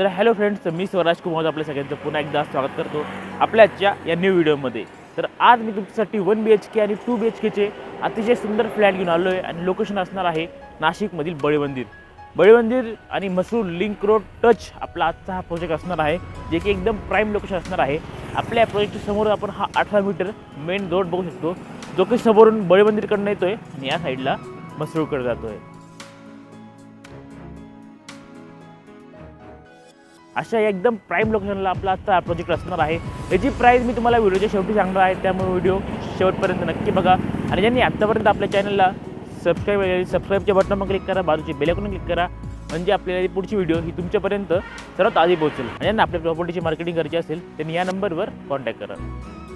तर hello friends मी स्वराज कुमार आपल्या सगळ्यांचं पुन्हा एकदा स्वागत करतो आपल्या आजच्या या न्यू व्हिडिओमध्ये तर आज मी तुमच्यासाठी वन बी एच के आणि टू बी एच केचे अतिशय सुंदर फ्लॅट घेऊन आलो आहे आणि लोकेशन असणार आहे नाशिकमधील बळी मंदिर मंदिर आणि मसूर लिंक रोड टच आपला आजचा हा प्रोजेक्ट असणार आहे जे की एकदम प्राईम लोकेशन असणार आहे. आपल्या प्रोजेक्टच्या समोर आपण हा अठरा मीटर मेन रोड बघू शकतो जो की समोरून बळी मंदिरकडनं आहे आणि या साईडला मसरूळकडे आहे अशा एकदम प्राईम लोकेशनला आपला आजचा प्रोजेक्ट असणार आहे. याची प्राईज मी तुम्हाला व्हिडिओच्या शेवटी सांगणार आहे. त्यामुळे व्हिडिओ शेवटपर्यंत नक्की बघा. आणि ज्यांनी आत्तापर्यंत आपल्या चॅनलला सबस्क्राईब सबस्क्राईबच्या बटनवर क्लिक करा बाजूची बेलकून क्लिक करा. म्हणजे आपल्याला पुढची व्हिडिओ ही तुमच्यापर्यंत सर्वात आधी पोहोचेल. आणि ज्यांना आपल्या प्रॉपर्टीची मार्केटिंग करायची असेल त्यांनी या नंबरवर कॉन्टॅक्ट करा.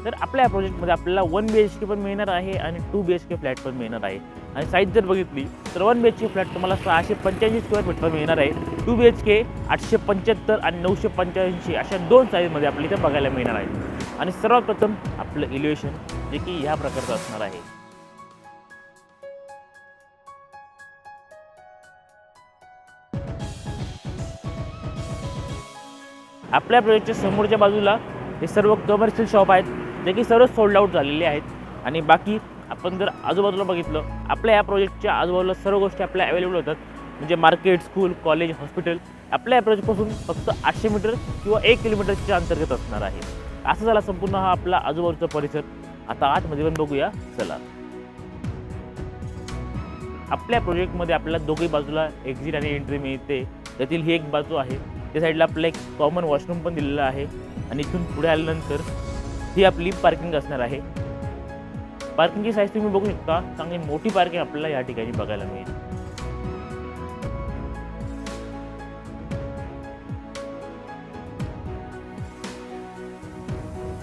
तर आपल्या प्रोजेक्टमध्ये आपल्याला वन बी एच के पण मिळणार आहे आणि two B H K flat पण मिळणार आहे. आणि साईज जर बघितली तर one B H K flat तुम्हाला सहाशे पंच्याऐंशी स्क्वेअर फीटवर मिळणार आहे. टू बी एच के आठशे पंच्याहत्तर आणि नऊशे पंच्याऐंशी अशा दोन साईजमध्ये आपल्याला इथे बघायला मिळणार आहे. आणि सर्वात प्रथम आपलं इलिव्हेशन जे की ह्या प्रकारचं असणार आहे. आपल्या प्रोजेक्टच्या समोरच्या बाजूला हे सर्व कमर्शियल शॉप आहेत. जे की सर्व सोल्ड आउट झालेले आहेत. आणि बाकी आपण जर आजूबाजूला बघितलं आपल्या या प्रोजेक्टच्या आजूबाजूला सर्व गोष्टी आपल्या अवेलेबल होतात. म्हणजे मार्केट स्कूल कॉलेज हॉस्पिटल आपल्या या प्रोजेक्टपासून फक्त आठशे मीटर किंवा एक किलोमीटरच्या अंतर्गत असणार आहे. असं झाला संपूर्ण हा आपला आजूबाजूचा परिसर. आता आतमध्ये पण बघूया. चला. आपल्या प्रोजेक्टमध्ये आपल्याला दोघी बाजूला एक्झिट आणि एंट्री मिळते. त्यातील ही एक बाजू आहे. त्या साईडला आपल्याला एक कॉमन वॉशरूम पण दिलेलं आहे. आणि इथून पुढे आल्यानंतर ही आपली पार्किंग असणार आहे. पार्किंगची साईज तुम्ही बघू शकता. चांगली मोठी पार्किंग आपल्याला या ठिकाणी बघायला मिळेल.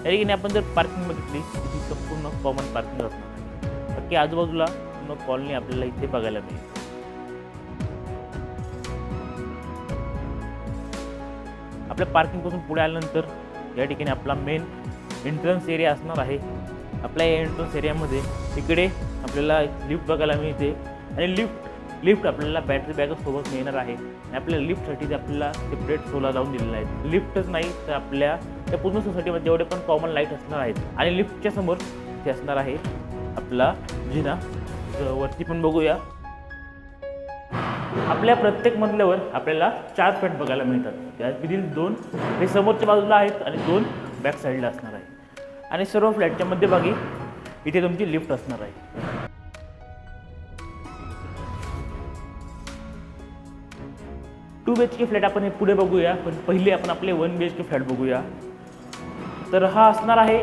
या ठिकाणी आपण जर पार्किंग बघितली तर ती संपूर्ण कॉमन पार्किंग असणार बाकी आजूबाजूला पूर्ण कॉलनी आपल्याला इथे बघायला मिळेल. आपल्या पार्किंगपासून पुढे आल्यानंतर या ठिकाणी आपला मेन एंट्रन्स एरिया असणार आहे. आपल्या या एंट्रन्स एरियामध्ये इकडे आपल्याला लिफ्ट बघायला मिळते. आणि लिफ्ट लिफ्ट आपल्याला बॅटरी बॅकअप सोबत मिळणार आहे. आणि आपल्या लिफ्टसाठी ते आपल्याला सेपरेट सोला लावून दिलेला आहे. लिफ्टच नाही तर आपल्या त्या पूर्ण सोसायटीमध्ये जेवढे पण कॉमन लाइट असणार आहेत. आणि लिफ्टच्या समोर ते असणार आहे आपला जिना. वरती पण बघूया. आपल्या प्रत्येक मजल्यावर आपल्याला चार फ्लॅट बघायला मिळतात. त्यातील दोन हे समोरच्या बाजूला आहेत आणि दोन बॅक साईडला असणार आहेत. आणि सर्व फ्लॅटच्या मध्यभागी इथे तुमची लिफ्ट असणार आहे. Two B H K flat आपण हे पुढे बघूया पण पहिले आपण आपले one B H K flat बघूया. तर हा असणार आहे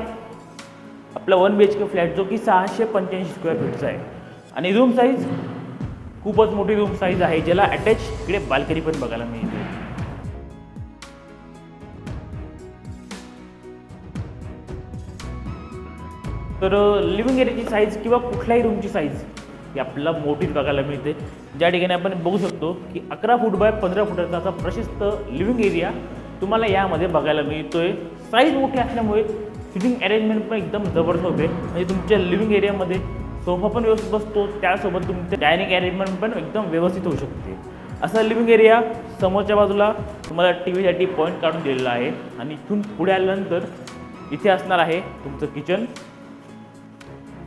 आपला one B H K flat जो की सहाशे पंच्याऐंशी स्क्वेअर फीटचा आहे. आणि रूम साईज खूपच मोठी रूम साईज आहे ज्याला अटॅच इकडे बाल्कनी पण बघायला मिळते. तर लिव्हिंग एरियाची साईज किंवा कुठल्याही रूमची साईज ही आपल्याला मोठीच बघायला मिळते. ज्या ठिकाणी आपण बघू शकतो की अकरा फूट बाय पंधरा फुटाचा असा प्रशस्त लिव्हिंग एरिया तुम्हाला यामध्ये बघायला मिळतो आहे साईज मोठी असल्यामुळे सिटिंग अरेंजमेंट पण एकदम जबरदस्त होते. म्हणजे तुमच्या लिव्हिंग एरियामध्ये सोफा पण व्यवस्थित बसतो त्यासोबत तुमचं डायनिंग अरेंजमेंट पण एकदम व्यवस्थित होऊ शकते. असा लिव्हिंग एरिया समोरच्या बाजूला तुम्हाला टी व्हीसाठी पॉईंट काढून दिलेला आहे. आणि इथून पुढे आल्यानंतर इथे असणार आहे तुमचं किचन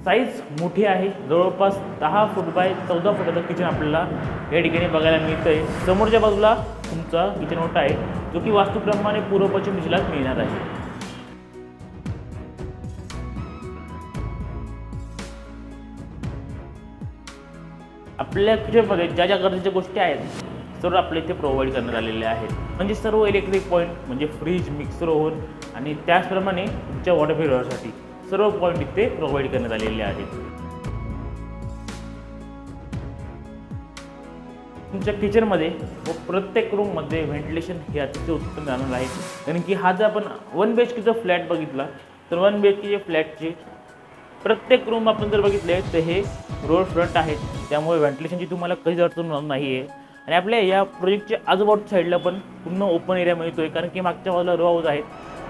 साईज मोठी आहे. जवळपास दहा फूट बाय चौदा फुटाचं किचन आपल्याला या ठिकाणी बघायला मिळतं आहे समोरच्या बाजूला तुमचा किचन ओटा आहे जो की वास्तूप्रमाणे पूर्व पश्चिम दिशेलाच मिळणार आहे. आपल्या किचनमध्ये ज्या ज्या गरजेच्या गोष्टी आहेत सर्व आपल्या इथे प्रोव्हाइड करण्यात आलेल्या आहेत. म्हणजे सर्व इलेक्ट्रिक पॉईंट म्हणजे फ्रीज मिक्सर ओव्हन आणि त्याचप्रमाणे तुमच्या वॉटर फिल्टरसाठी सर्व पॉईंट इथे प्रोव्हाइड करण्यात आलेले आहेत. तुमच्या किचनमध्ये व प्रत्येक रूममध्ये व्हेंटिलेशन हे अतिशय उत्तम जाणार आहे. कारण की हा जर आपण वन बी एच केचा फ्लॅट बघितला तर वन बी एच केचे फ्लॅटचे प्रत्येक रूम आपण जर बघितले तर हे रोड फ्रंट आहेत. त्यामुळे व्हेंटिलेशनची तुम्हाला कधीच अडचण होणार नाही आहे आणि आपल्या या प्रोजेक्टच्या आजूबाजू साईडला पण पूर्ण ओपन एरिया मिळतो आहे कारण की मागच्या बाजूला रो हाऊस आहेत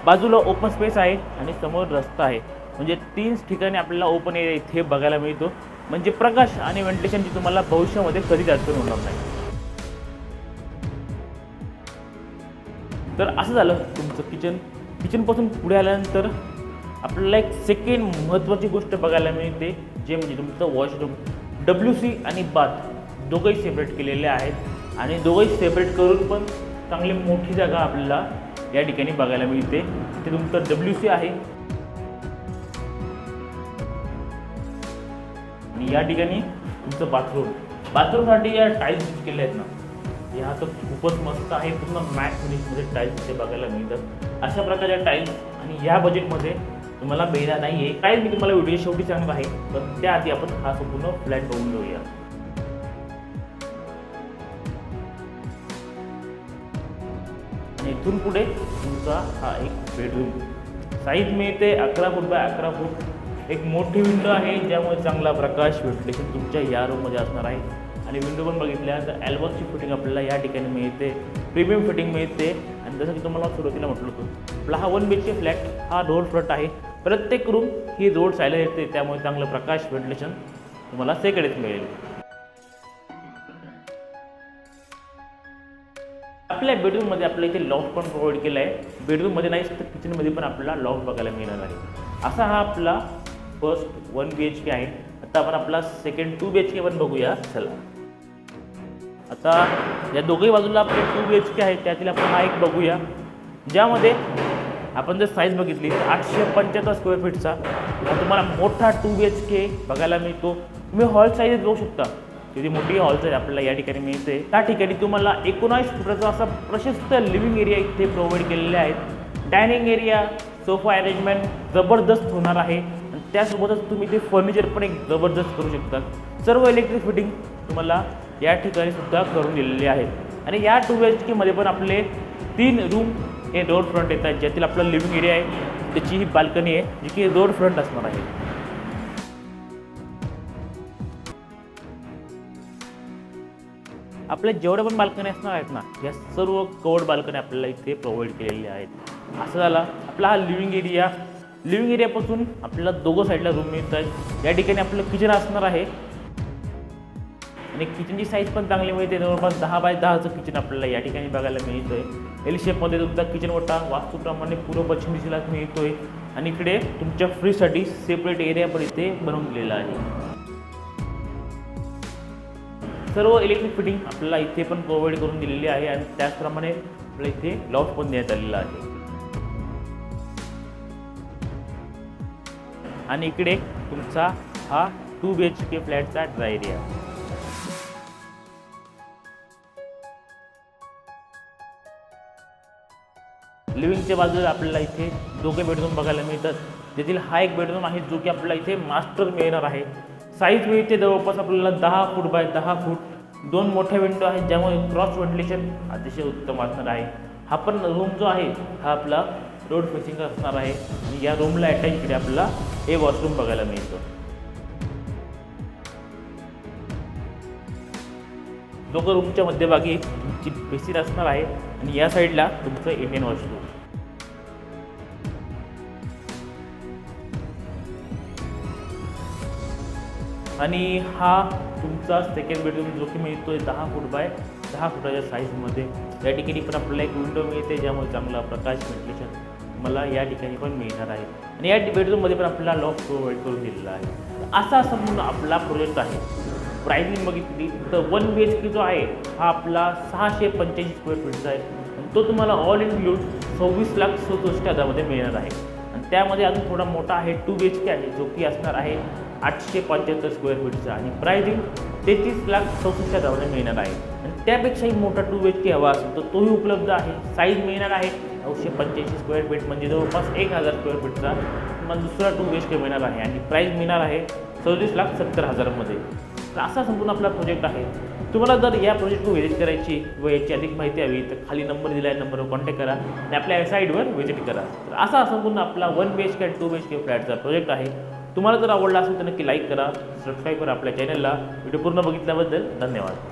बाजूला ओपन स्पेस आहे आणि समोर रस्ता आहे. म्हणजे तीन ठिकाणी आपल्याला ओपन एरिया इथे बघायला मिळतो. म्हणजे प्रकाश आणि व्हेंटिलेशनची तुम्हाला भविष्यामध्ये कधीच अडचण होणार नाही. तर असं झालं तुमचं किचन किचनपासून पुढे आल्यानंतर आपल्याला एक सेकंड महत्त्वाची गोष्ट बघायला मिळते जे म्हणजे तुमचं वॉशरूम डब्ल्यू सी आणि बाथ दोघंही सेपरेट केलेले आहेत आणि दोघंही सेपरेट करून पण चांगली मोठी जागा आपल्याला या ठिकाणी बघायला मिळते. ते तुमचं डब्ल्यू सी आहे. या ठिकाणी तुमचं बाथरूम बाथरूमसाठी या टाईल्स यूज केल्या आहेत ना ह्या तर खूपच मस्त आहे. पूर्ण मॅट फिनिशमध्ये टाईल्स इथे बघायला मिळतात. अशा प्रकारच्या टाईल्स आणि या बजेटमध्ये तुम्हाला मिळणार नाही आहे टाईल्स मी तुम्हाला व्हिडिओ शेवटी सांगत आहे पण त्याआधी आपण हा संपूर्ण फ्लॅट बघून घेऊया. आणि इथून पुढे तुमचा हा एक बेडरूम साईज मिळते अकरा फूट बाय अकरा फूट. एक मोठी विंडो आहे ज्यामुळे चांगला प्रकाश व्हेंटिलेशन तुमच्या या रूममध्ये असणार आहे. आणि विंडो पण बघितल्या तर ॲल्बमची फिटिंग आपल्याला या ठिकाणी मिळते. प्रीमियम फिटिंग मिळते. आणि जसं की तुम्हाला सुरुवातीला म्हटलं होतं आपला हा वन बेडचे फ्लॅट हा रोड फ्रंट आहे. प्रत्येक रूम ही रोड सायला येते त्यामुळे चांगलं प्रकाश व्हेंटिलेशन तुम्हाला सेकडेच मिळेल. आपल्या बेडरूममध्ये आपल्या इथे लॉक पण प्रोव्हाइड केला आहे बेडरूममध्ये नाही तर किचनमध्ये पण आपल्याला लॉक बघायला मिळणार आहे. असा हा आपला first one B H K आहे. आता आपण आपला second two B H K पण बघूया. चला. आता या दोघही बाजूला आपले टू बी एच के आहे त्यातील आपण हा एक बघूया. ज्यामध्ये आपण जर साईज बघितली तर आठशे पंच्याहत्तर स्क्वेअर फीटचा हा तुम्हाला मोठा टू बी एच के बघायला मिळतो. तुम्ही हॉल साईज बघू शकता. किती मोठी हॉल साईज आपल्याला या ठिकाणी मिळते. त्या ठिकाणी तुम्हाला एकोणावीस फुटाचा असा प्रशस्त लिव्हिंग एरिया इथे प्रोव्हाइड केलेले आहेत. डायनिंग एरिया सोफा अरेंजमेंट जबरदस्त होणार आहे. त्यासोबतच तुम्ही ते फर्निचर पण एक जबरदस्त करू शकता सर्व इलेक्ट्रिक फिटिंग तुम्हाला या ठिकाणी सुद्धा करून दिलेली आहेत आणि या टू एच केमध्ये पण आपले तीन रूम हे रोड फ्रंट येत आहेत ज्यातील आपलं लिव्हिंग एरिया आहे. त्याची ही बाल्कनी आहे जी की रोड फ्रंट असणार आहे. आपल्या जेवढ्या पण बाल्कनी असणार आहेत ना या सर्व कवर्ड बाल्कनी आपल्याला इथे प्रोव्हाइड केलेल्या आहेत. असं झाला आपला हा लिव्हिंग एरिया लिव्हिंग एरियापासून आपल्याला दोघं साईडला रूम मिळत आहेत या ठिकाणी आपलं किचन असणार आहे. आणि किचनची साईज पण चांगली मिळते. जवळपास दहा बाय दहाचं किचन आपल्याला या ठिकाणी बघायला मिळतं आहे एल शेपमध्ये तुमचा किचन वटा वास्तूप्रमाणे पूर्व पश्चिम दिशेला मिळतो आहे आणि इकडे तुमच्या फ्रीजसाठी सेपरेट एरिया पण इथे बनवून दिलेला आहे. सर्व इलेक्ट्रिक फिटिंग आपल्याला इथे पण प्रोव्हाइड करून दिलेली आहे. आणि त्याचप्रमाणे आपल्या इथे लॉक पण देण्यात आलेला आहे. आणि इकडे तुमचा हा टू बी एच के फ्लॅटचा ड्राय एरिया लिव्हिंगच्या बाजूला आपल्याला इथे दोघे बेडरूम बघायला मिळतात. त्यातील हा एक बेडरूम आहे जो की आपल्याला इथे मास्टर मिळणार आहे. साईज मिळते जवळपास आपल्याला दहा फूट बाय दहा फूट दोन मोठ्या विंडो आहेत ज्यामुळे क्रॉस व्हेंटिलेशन अतिशय उत्तम असणार आहे. हा पण रूम जो आहे हा आपला रोड फेसिंग असणार आहे. आणि या रूमला अटॅच इकडे आपल्याला हे वॉशरूम बघायला मिळतं. दोघं रूमच्या मध्यभागी तुमची बेसिन असणार आहे आणि या साईडला तुमचं इंडियन वॉशरूम आणि हा तुमचा सेकंड बेडरूम जो की आहे दहा फूट बाय दहा फुटाच्या साईजमध्ये या ठिकाणी पण आपल्याला एक विंडो मिळते ज्यामुळे चांगला प्रकाश व्हेंटिलेशन मला या ठिकाणी पण मिळणार आहे. आणि या बेडरूममध्ये पण आपल्याला लॉक प्रोव्हाइड करून दिलेला आहे. असा संपूर्ण आपला प्रोजेक्ट आहे. प्राईसिंग बघितली तर वन बी एच के जो आहे हा आपला सहाशे पंच्याऐंशी स्क्वेअर फीटचा आहे. तो तुम्हाला ऑल इन्क्लूड सव्वीस लाख सदुसष्ट हजारामध्ये मिळणार आहे. आणि त्यामध्ये अजून थोडा मोठा आहे टू बी एच के आहे जो की असणार आहे आठशे पंच्याहत्तर स्क्वेअर फीटचा आणि प्राईजिंग तेहतीस लाख चौसष्ट हजारामध्ये मिळणार आहे. आणि त्यापेक्षाही मोठा टू बी एच के हवा असेल तर तोही उपलब्ध आहे. साईज मिळणार आहे. नऊशे पंच्याऐंशी स्क्वेअर फीट म्हणजे जवळपास एक हजार स्क्वेअर फीटचा तुम्हाला दुसरा टू बी एच के मिळणार आहे. आणि प्राईज मिळणार आहे सव्वीस लाख सत्तर हजारमध्ये. तर असा संपूर्ण आपला प्रोजेक्ट आहे. तुम्हाला जर या प्रोजेक्टवर व्हिजिट करायची व याची अधिक माहिती हवी तर खाली नंबर दिला आहे नंबरवर कॉन्टॅक्ट करा. आणि आपल्या साईटवर व्हिजिट करा. तर असा संपूर्ण आपला one B H K two B H K फ्लॅटचा project आहे. तुम्हाला जर आवडला असेल तर नक्की लाईक करा. सबस्क्राईब करा आपल्या चॅनलला व्हिडिओ पूर्ण बघितल्याबद्दल धन्यवाद.